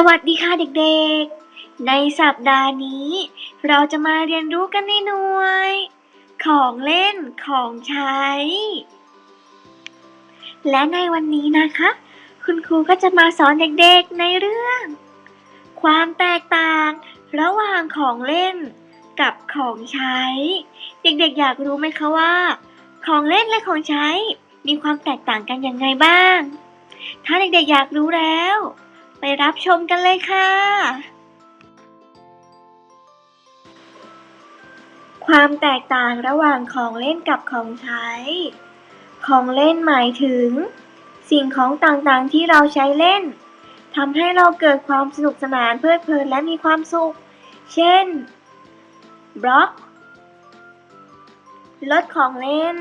สวัสดีค่ะเด็กๆ ในสัปดาห์นี้ เราจะมาเรียนรู้กันในหน่วย ของเล่นของใช้ และในวันนี้นะคะ คุณครูก็จะมาสอนเด็กๆในเรื่อง ความแตกต่างระหว่างของเล่นกับของใช้ เด็กๆ อยากรู้ไหมคะว่า ของเล่นและของใช้มีความแตกต่างกันยังไงบ้าง ถ้าเด็กๆ อยากรู้แล้ว ไปรับชมกันเลยค่ะ ความแตกต่างระหว่างของเล่นกับของใช้ ของเล่นหมายถึง สิ่งของต่างๆที่เราใช้เล่นทำให้เราเกิดความสนุกสนานเพลิดเพลินและมีความสุข เช่น บล็อกรถของเล่น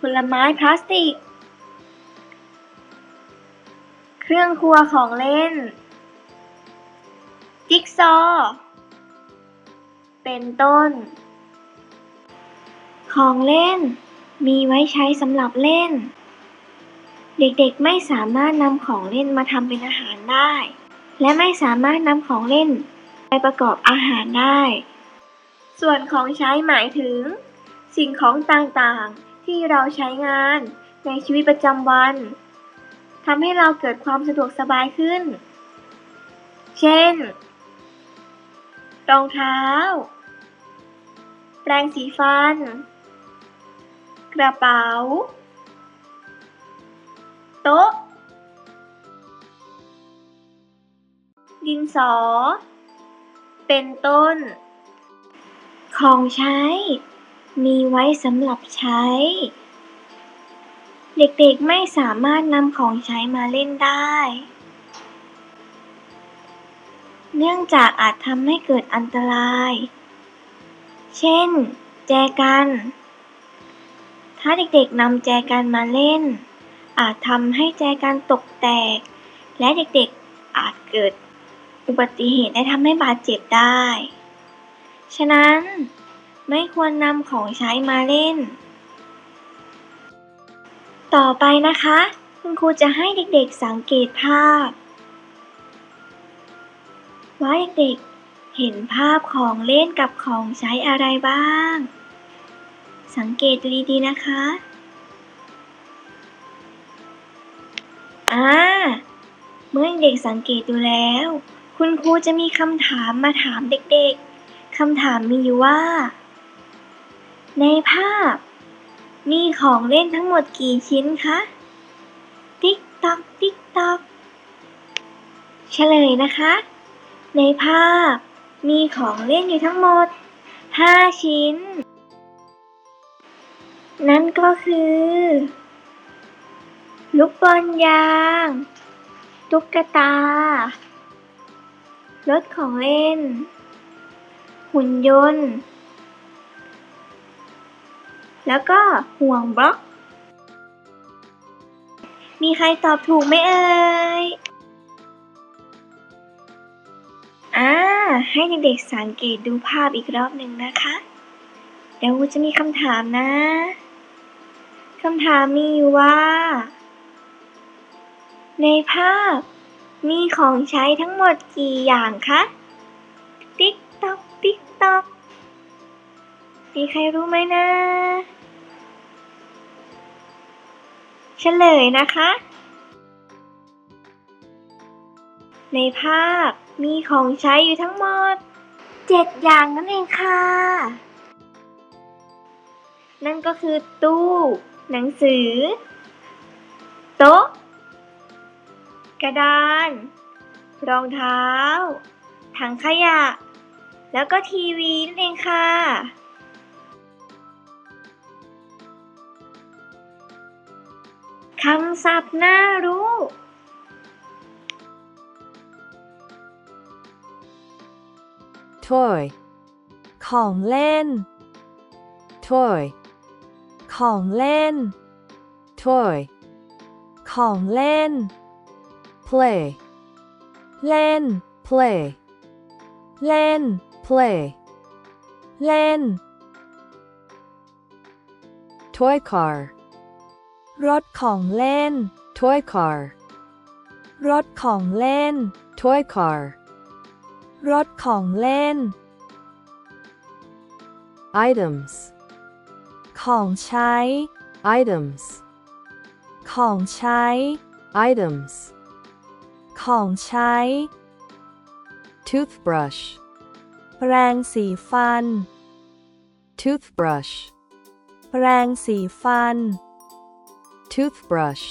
ผลไม้พลาสติก รื่องครัวของเล่น จิ๊กซอ เป็นต้น ของเล่น มีไว้ใช้สำหรับเล่น เด็กๆไม่สามารถนำของเล่นมาทำเป็นอาหารได้ และไม่สามารถนำของเล่นไปประกอบอาหารได้ ส่วนของใช้หมายถึง สิ่งของต่างๆที่เราใช้งานในชีวิตประจำวัน ทำให้เราเกิดความสะดวกสบายขึ้น เช่น รองเท้า แปรงสีฟัน กระเป๋า โต๊ะ ดินสอ เป็นต้น ของใช้ มีไว้สำหรับใช้ เด็กๆไม่สามารถนำของใช้มาเล่นได้ เนื่องจากอาจทำให้เกิดอันตราย เช่น แจกัน ถ้าเด็กๆนำแจกันมาเล่น อาจทำให้แจกันตกแตก และเด็กๆอาจเกิดอุบัติเหตุและทำให้บาดเจ็บได้ ฉะนั้น ไม่ควรนำของใช้มาเล่น ต่อไปนะคะ คุณครูจะให้เด็กๆสังเกตภาพ ว่าเด็กๆเห็นภาพของเล่นกับของใช้อะไรบ้าง สังเกตดูดีๆนะคะอ่าเมื่อเด็กสังเกตดูแล้ว คุณครูจะมีคำถามมาถามเด็กๆคำถามมีอยู่ว่า ในภาพ มีของเล่นทั้งหมดกี่ชิ้นคะ ติ๊กตอก ติ๊กตอก เฉลยนะคะ ในภาพมีของเล่นอยู่ทั้งหมด 5 ชิ้น นั่นก็คือ ลูกบอลยาง ตุ๊กตา รถของเล่น หุ่นยนต์ แล้วก็ห่วงบล็อก มีใครตอบถูกไหมเอ่ยอ่าให้เด็กๆสังเกตดูภาพอีกรอบหนึ่งนะคะ เดี๋ยวจะมีคำถามนะคำถามมีอยู่ว่า ในภาพมีของใช้ทั้งหมดกี่อย่างคะ ติ๊กต๊อก ติ๊กต๊อก มีใครรู้ไหมนะ เฉลยนะคะ ในภาพมีของใช้อยู่ทั้งหมดเจ็ดอย่างนั่นเองค่ะ นั่นก็คือตู้ หนังสือ โต๊ะ กระดาน รองเท้า ถังขยะ แล้วก็ทีวีนั่นเองค่ะ คำศัพท์น่ารู้ toy ของเล่น toy ของเล่น toy ของเล่น play เล่น play เล่น play เล่น toy car รถของเล่น toy car รถของเล่น toy car รถของเล่น items ของใช้ items ของใช้ items ของใช้ toothbrush แปรงสีฟัน toothbrush แปรงสีฟัน toothbrush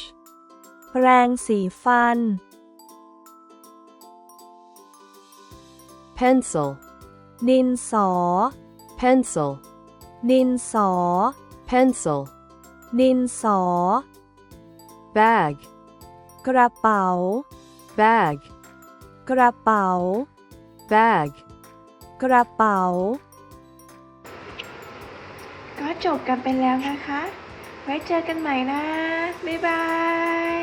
แปรงสีฟัน pencil ดินสอ pencil ดินสอ pencil ดินสอ bag กระเป๋า bag กระเป๋า bag กระเป๋า ก็จบกันไปแล้วนะคะ ไว้เจอกันใหม่นะ บ๊ายบาย